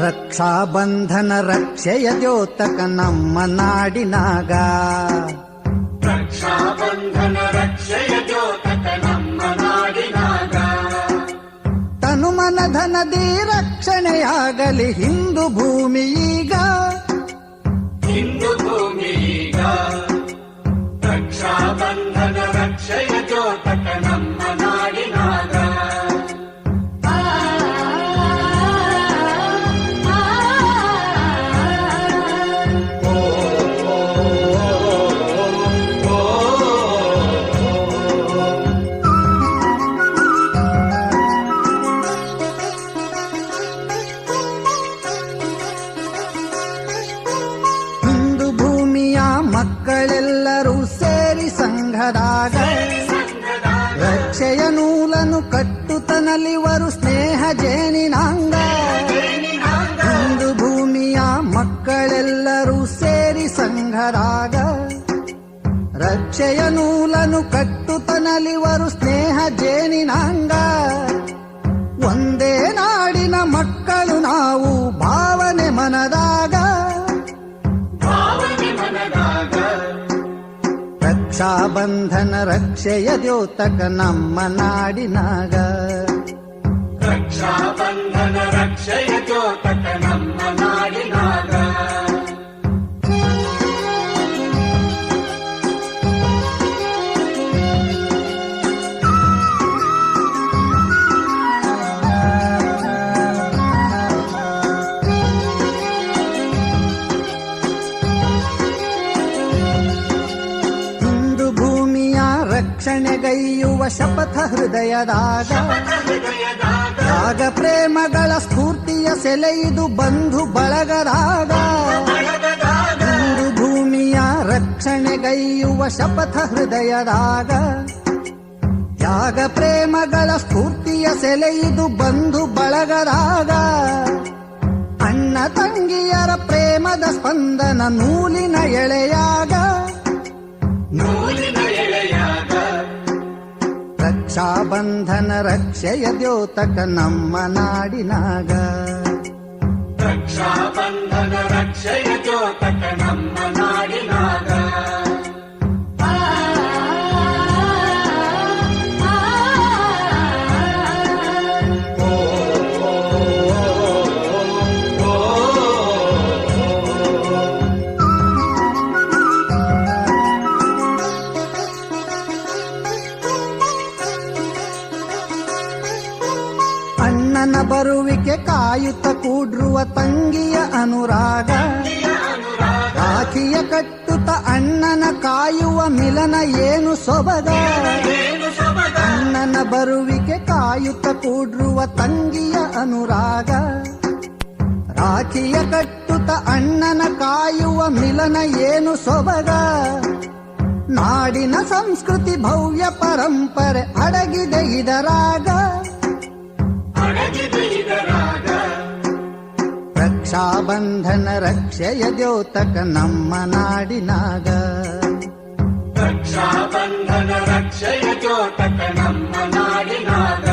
ರಕ್ಷಾಬಂಧನ ರಕ್ಷೆಯ ದ್ಯೋತಕ ನಮ್ಮ ನಾಡಿನಾಗ. ರಕ್ಷಾಬಂಧನ ರಕ್ಷೆಯ ದ್ಯೋತಕ ನಮ್ಮ ನಾಡಿನಾಗ. ತನುಮನ ಧನದಿ ರಕ್ಷಣೆಯಾಗಲಿ ಹಿಂದೂ ಭೂಮಿ ಈಗ. ಹಿಂದೂ ಭೂಮಿ ಈಗ. ರಕ್ಷಾಬಂಧನ ರಕ್ಷೆಯ ದ್ಯೋತಕ ನಮ್ಮ ನಾಡಿನಾಗ. ಮಕ್ಕಳೆಲ್ಲರೂ ಸೇರಿ ಸಂಘರಾಗ. ರಕ್ಷೆಯ ನೂಲನು ಕಟ್ಟುತನಲಿವರು ಸ್ನೇಹ ಜೇನಿನಾಂಗ. ಒಂದೇ ನಾಡಿನ ಮಕ್ಕಳು ನಾವು ಭಾವನೆ ಮನದಾಗ. ಭಾವನೆ ಮನದಾಗ. ರಕ್ಷಾಬಂಧನ ರಕ್ಷೆಯ ದ್ಯೋತಕ ನಮ್ಮ ನಾಡಿನಾಗ. ರಕ್ಷಾಬಂಧನ ರಕ್ಷೆಯ ದ್ಯೋತಕ ಹಿಂದೂ ಭೂಮಿಯ ರಕ್ಷಣೆಗೈಯುವ ಶಪಥ ಹೃದಯದಾಗ ರಾಗ ಪ್ರೇಮಗಳ ಸ್ಫೂರ್ತಿಯ ಸೆಲೆಯಿದು ಬಂಧು ಬಳಗದಾಗ ಹಿಂದೂ ಭೂಮಿಯ ರಕ್ಷಣೆಗೈಯುವ ಶಪಥ ಹೃದಯದಾಗ ತ್ಯಾಗ ಪ್ರೇಮಗಳ ಸ್ಫೂರ್ತಿಯ ಸೆಲೆಯಿದು ಬಂಧು ಬಳಗದಾಗ ಅಣ್ಣ ತಂಗಿಯರ ಪ್ರೇಮದ ಸ್ಪಂದನ ನೂಲಿನ ಎಳೆಯಾಗ. ರಕ್ಷಾಬಂಧನ ರಕ್ಷೆಯ ದ್ಯೋತಕ ನಮ್ಮ ನಾಡಿನಾಗ ರಕ್ಷಾಬಂಧನ ರಕ್ಷೆಯ ದ್ಯೋತಕ ನಮ್ಮ ನಾಡಿನಾಗ ಅಣ್ಣನ ಬರುವಿಕೆ ಕಾಯುತ್ತ ಕೂಡ್ರುವ ತಂಗಿಯ ಅನುರಾಗ. ರಾಖಿಯ ಕಟ್ಟುತ್ತ ಅಣ್ಣನ ಕಾಯುವ ಮಿಲನ ಏನು ಸೊಬಗ ಅಣ್ಣನ ಬರುವಿಕೆ ಕಾಯುತ್ತ ಕೂಡ್ರುವ ತಂಗಿಯ ಅನುರಾಗ. ರಾಖಿಯ ಕಟ್ಟುತ್ತ ಅಣ್ಣನ ಕಾಯುವ ಮಿಲನ ಏನು ಸೊಬಗ ನಾಡಿನ ಸಂಸ್ಕೃತಿ ಭವ್ಯ ಪರಂಪರೆ ಅಡಗಿದೆ ಇದರಾಗ. ರಕ್ಷಾಬಂಧನ ರಕ್ಷೆಯ ದ್ಯೋತಕ ನಮ್ಮ ನಾಡಿನಾಗ ರಕ್ಷಾಬಂಧನ ರಕ್ಷೆಯ ದ್ಯೋತಕ ನಮ್ಮ ನಾಡಿನಾಗ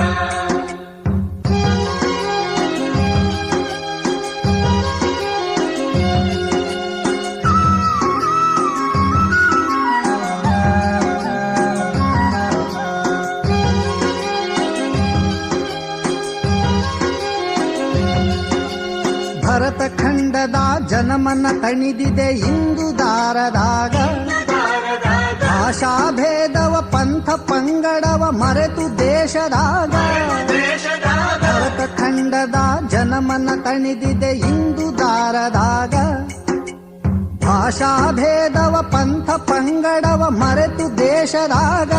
ಭರತ ಖಂಡದ ಜನಮನ ತಣಿದಿದೆ ಇಂದು ದಾರದಾಗ. ಭಾಷಾ ಭೇದವ ಪಂಥ ಪಂಗಡವ ಮರೆತು ದೇಶದಾಗ. ಭಾರತ ಖಂಡದ ಜನಮನ ತಣಿದಿದೆ ಇಂದು ದಾರದಾಗ. ಭಾಷಾ ಭೇದವ ಪಂಥ ಪಂಗಡವ ಮರೆತು ದೇಶದಾಗ.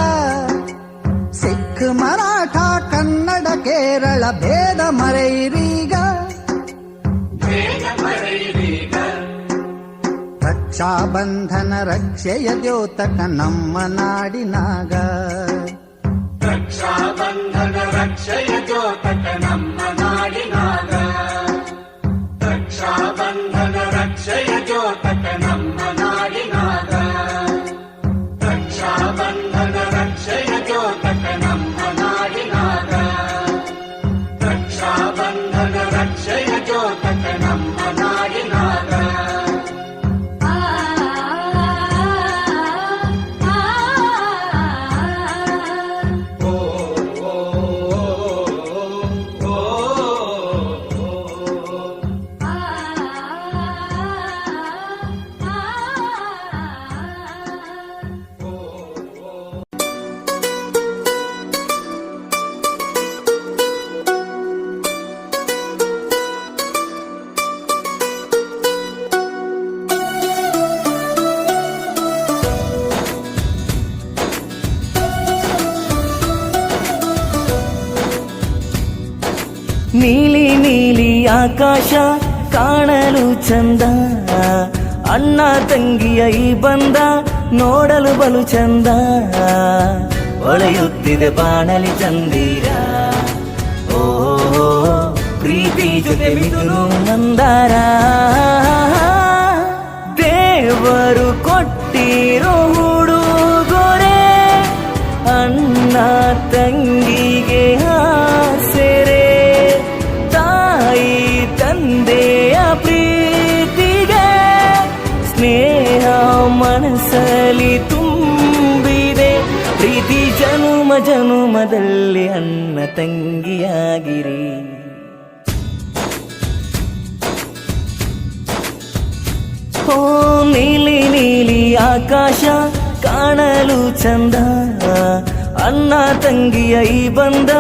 ಸಿಖ್ ಮರಾಠ ಕನ್ನಡ ಕೇರಳ ಭೇದ ಮರೆಯಿರೀಗ. ರಕ್ಷಾಬಂಧನ ರಕ್ಷೆಯ ದ್ಯೋತಕ ನಮ್ಮ ನಾಡಿನಾಗ ರಕ್ಷಾಬಂಧನ ರಕ್ಷೆಯ ದ್ಯೋತಕ ನಮ್ಮ ನಾಡಿನಾಗ ರಕ್ಷಾಬಂಧನ ರಕ್ಷೆಯ ನೀಲಿ ನೀಲಿ ಆಕಾಶ ಕಾಣಲು ಚಂದ. ಅಣ್ಣ ತಂಗಿಯ ಈ ಬಂದ ನೋಡಲು ಬಲು ಚಂದ. ಒಳೆಯುತ್ತಿದೆ ಬಾಣಲಿ ಚಂದೀರ. ಓ ಪ್ರೀತಿ ಜೊತೆ ಮಿಥುನು ಮಂದಾರ ದೇವರು ಕೊಟ್ಟಿರೋ ಜನುಮದಲ್ಲಿ ಅಣ್ಣ ತಂಗಿಯಾಗಿರಿ. ಓ ನೀಲಿ ನೀಲಿ ಆಕಾಶ ಕಾಣಲು ಚಂದ. ಅನ್ನ ತಂಗಿಯ ಈ ಬಂದ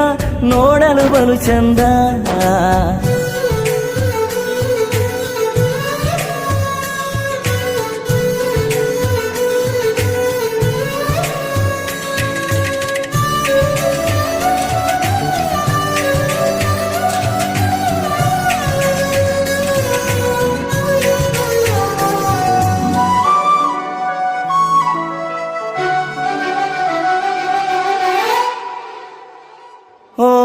ನೋಡಲು ಬಲು ಚಂದ.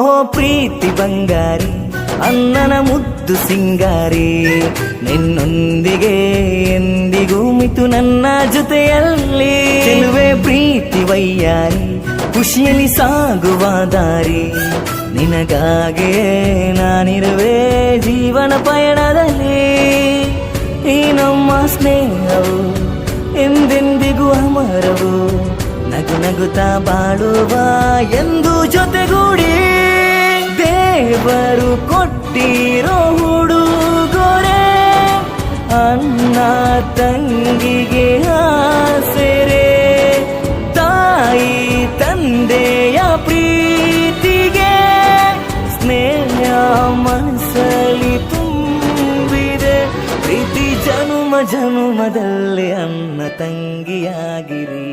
ಓ ಪ್ರೀತಿ ಬಂಗಾರಿ ಅನ್ನನ ಮುದ್ದು ಸಿಂಗಾರಿ. ನಿನ್ನೊಂದಿಗೆ ಎಂದಿಗೂ ಮಿತು ನನ್ನ ಜೊತೆಯಲ್ಲಿ. ಚೆಲುವೆ ಪ್ರೀತಿ ವೈಯಾರಿ ಖುಷಿಯಲ್ಲಿ ಸಾಗುವ ದಾರಿ. ನಿನಗಾಗೆ ನಾನಿರುವೆ ಜೀವನ ಪಯಣದಲ್ಲಿ. ಈ ನಮ್ಮ ಸ್ನೇಹವು ಎಂದೆಂದಿಗೂ ಅಮರವು. ನಗು ನಗುತ್ತಾ ಬಾಳುವ ಎಂದು ಜೊತೆಗೂಡಿ. ದೇವರು ಕೊಟ್ಟಿರೋ ಹುಡುಗೊರೆ ಅನ್ನ ತಂಗಿಗೆ ಆಸೆರೆ, ತಾಯಿ ತಂದೆಯ ಪ್ರೀತಿಗೆ ಸ್ನೇಹ ಮನಸ್ಸಲ್ಲಿ ತುಂಬಿದೆ. ಪ್ರೀತಿ ಜನುಮ ಜನುಮದಲ್ಲಿ ಅನ್ನ ತಂಗಿಯಾಗಿರಿ.